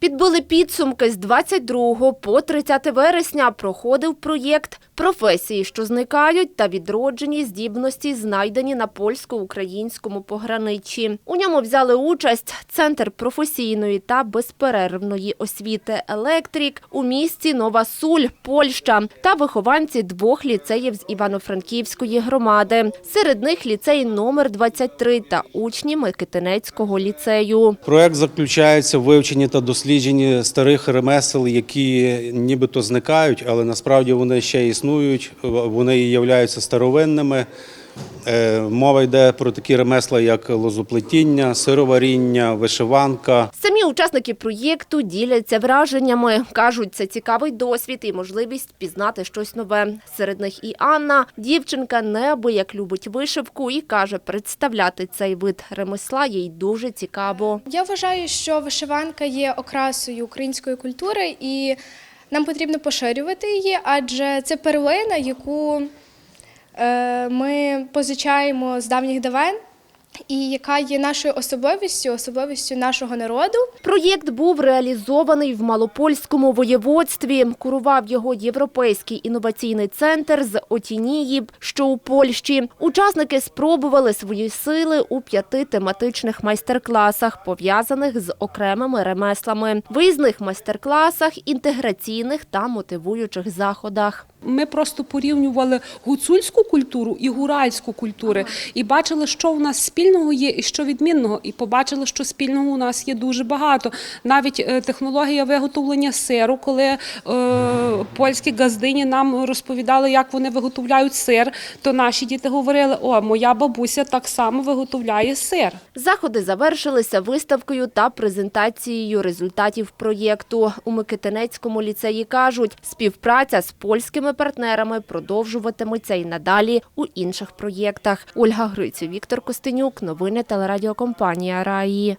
Підбили підсумки з 22 по 30 вересня проходив проєкт «Професії, що зникають» та відроджені здібності, знайдені на польсько-українському пограниччі. У ньому взяли участь Центр професійної та безперервної освіти «Електрик» у місті Нова Суль, Польща та вихованці двох ліцеїв з Івано-Франківської громади. Серед них ліцей номер 23 та учні Микитинецького ліцею. Проект заключається в вивченні та дослідженні старих ремесел, які нібито зникають, але насправді вони ще існують, вони являються старовинними. Е, Мова йде про такі ремесла, як лозоплетіння, сироваріння, вишиванка. Самі учасники проєкту діляться враженнями. Кажуть, це цікавий досвід і можливість пізнати щось нове. Серед них і Анна, дівчинка неабияк любить вишивку і каже, представляти цей вид ремесла їй дуже цікаво. Я вважаю, що вишиванка є окрасою української культури, і нам потрібно поширювати її, адже це перлина, яку е, ми позичаємо з давніх давен, і яка є нашою особливістю, особливістю нашого народу. Проєкт був реалізований в Малопольському воєводстві. Курував його Європейський інноваційний центр з Отінії, що у Польщі. Учасники спробували свої сили у п'яти тематичних майстер-класах, пов'язаних з окремими ремеслами, виїзних майстер-класах, інтеграційних та мотивуючих заходах. Ми просто порівнювали гуцульську культуру і гуральську культури, і бачили, що у нас спільного є і що відмінного. І побачили, що спільного у нас є дуже багато. Навіть е, технологія виготовлення сиру, коли е, польські газдині нам розповідали, як вони виготовляють сир, то наші діти говорили: о, моя бабуся так само виготовляє сир. Заходи завершилися виставкою та презентацією результатів проєкту. У Микитинецькому ліцеї кажуть, співпраця з польськими партнерами продовжуватиметься і надалі у інших проєктах. Ольга Грицю, Віктор Костенюк, новини телерадіокомпанія Раї.